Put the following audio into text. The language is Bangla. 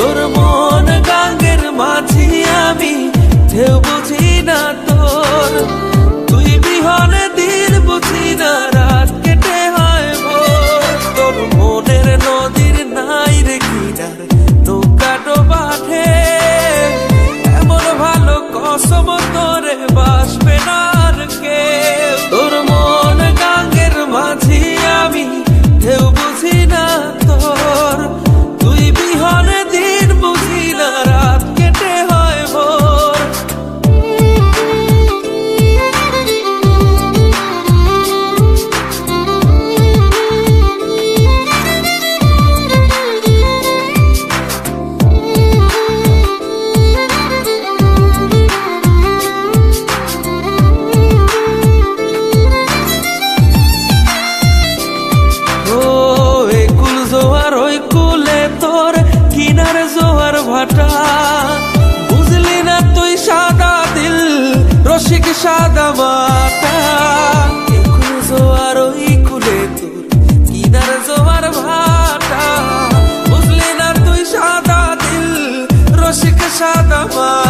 তোর মন গাঙ্গের মাঝি আমি, ঢেউ বুঝি না তোর। তুই বিহনে দিন বুঝি না, রাত কেটে হয় ভোর। তোর মনের নদীর নাই রে কিনার নৌকা বাঁধে এমন ভালো কসম তোরে বাসবে না। সাদা মাতা এই কুলে জোয়ার ওই কুলে তোর কিনার জোয়ার ভাটা। বুঝলি না তুই সাদা দিল, রসিক সাদা মাটা